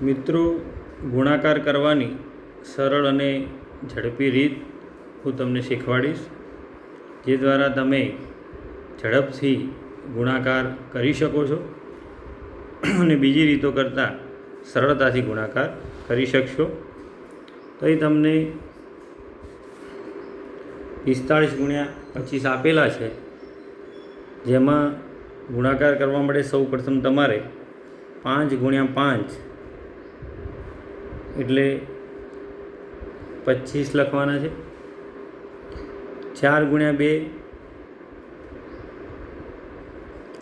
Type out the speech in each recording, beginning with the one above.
મિત્રો, ગુણાકાર કરવાની સરળ અને ઝડપી રીત હું તમને શીખવાડીશ, જે દ્વારા તમે ઝડપથી ગુણાકાર કરી શકો છો અને બીજી રીતો કરતાં સરળતાથી ગુણાકાર કરી શકશો. તો એ તમને પિસ્તાળીસ ગુણ્યા પચીસ આપેલા છે, જેમાં ગુણાકાર કરવા માટે સૌ પ્રથમ તમારે પાંચ ગુણ્યા પાંચ એટલે પચીસ લખવાના છે. ચાર ગુણ્યા બે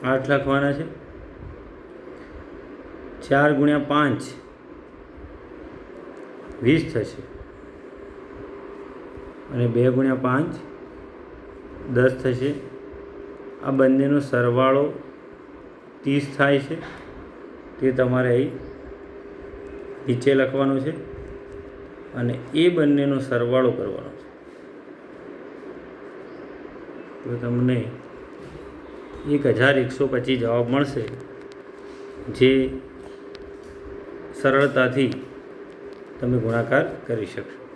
આઠ લખવાના છે. ચાર ગુણ્યા પાંચ વીસ થશે. અને બે ગુણ્યા પાંચ દસ થશે. આ બંનેનો સરવાળો ત્રીસ થાય છે. તે તમારે અહીં નીચે લખવાનો છે અને એ બંનેનો સરવાળો કરવાનો છે. તો તમને એક હજાર એકસો પચીસ જવાબ મળશે જે સરળતાથી તમે ગુણાકાર કરી શકશો.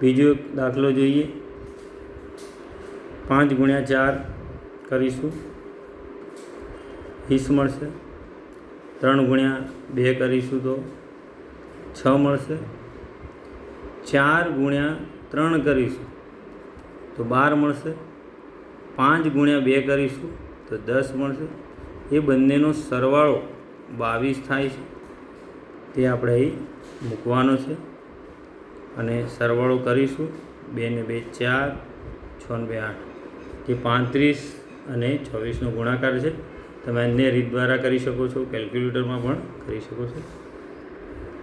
બીજો એક દાખલો જોઈએ. પાંચ ગુણ્યા ચાર કરીશું. વીસ મળશે. ત્રણ ગુણ્યા બે કરીશું તો છ મળશે. ચાર ગુણ્યા ત્રણ કરીશું, તો બાર મળશે. પાંચ ગુણ્યા બે કરીશું, તો દસ મળશે. એ બંનેનો સરવાળો બાવીસ થાય છે. તે આપણે અહીં મૂકવાનો છે. અને સરવાળો કરીશું, બે ને બે ચાર, છ ને બે આઠ. જે પાંત્રીસ અને ચોવીસનો ગુણાકાર છે. તમે અન્ય રીત દ્વારા કરી શકો છો, કેલ્ક્યુલેટરમાં પણ કરી શકો છો.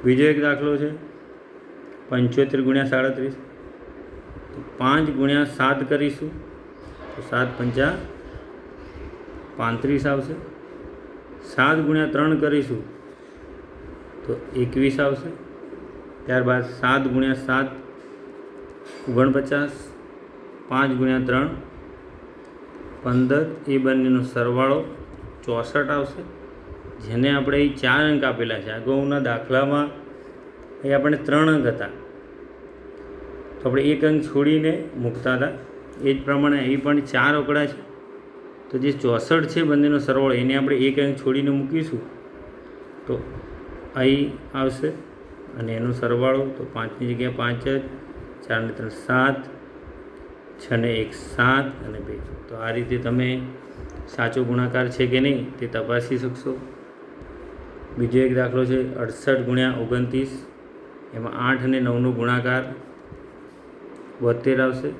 બીજો એક દાખલો છે પંચોતેર ગુણ્યા સાડત્રીસ. તો પાંચ ગુણ્યા સાત કરીશું, તો સાત પંચા પાંત્રીસ આવશે. સાત ગુણ્યા ત્રણ કરીશું, તો એકવીસ આવશે. ત્યારબાદ સાત ગુણ્યા સાત, ઓગણપચાસ. પાંચ ગુણ્યા ત્રણ, પંદર, એ બંનેનો સરવાળો ચોસઠ આવશે. જેને આપણે એ ચાર અંક આપેલા છે. અગાઉના દાખલામાં એ આપણે ત્રણ અંક હતા. તો આપણે એક અંક છોડીને મૂકતા હતા. એ જ પ્રમાણે અહીં પણ ચાર અકડા છે. તો જે ચોસઠ છે બંનેનો સરવાળો, એને આપણે એક અંક છોડીને મૂકીશું. તો અહીં આવશે અને એનો સરવાળો, તો પાંચની જગ્યાએ પાંચ જ, ચારને ત્રણ સાત છ ને એક સાત અને બે. તો આ રીતે તમે સાચો ગુણાકાર છે કે નહીં તે તપાસી શકશો. બીજો એક દાખલો છે અડસઠ ગુણ્યા ઓગણત્રીસ. એમાં આઠ અને નવનો ગુણાકાર બોતેર આવશે.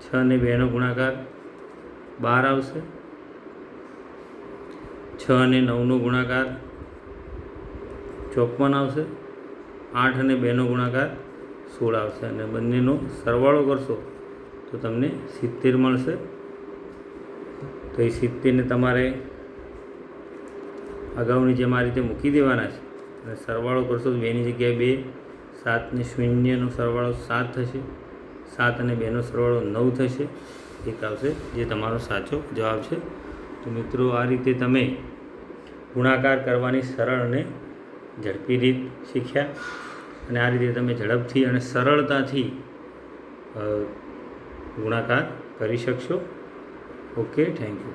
છ અને બેનો ગુણાકાર બાર આવશે. છ અને નવનો ગુણાકાર ચોપન આવશે. આઠ અને બેનો ગુણાકાર સોળ આવશે. અને બંનેનો સરવાળો કરશો તો તમને સિત્તેર મળશે. તો એ સિત્તેરને તમારે અગાઉની જેમ આ રીતે મૂકી દેવાના છે. અને સરવાળો કરશો તો બેની જગ્યાએ બે, સાત ને શૂન્યનો સરવાળો સાત થશે. સાત અને બેનો સરવાળો નવ થશે. એક આવશે જે તમારો સાચો જવાબ છે. તો મિત્રો, આ રીતે તમે ગુણાકાર કરવાની સરળ અને ઝડપી રીત શીખ્યા. અને આ રીતે તમે ઝડપથી અને સરળતાથી ગુણાકાર કરી શકશો. Okay, thank you.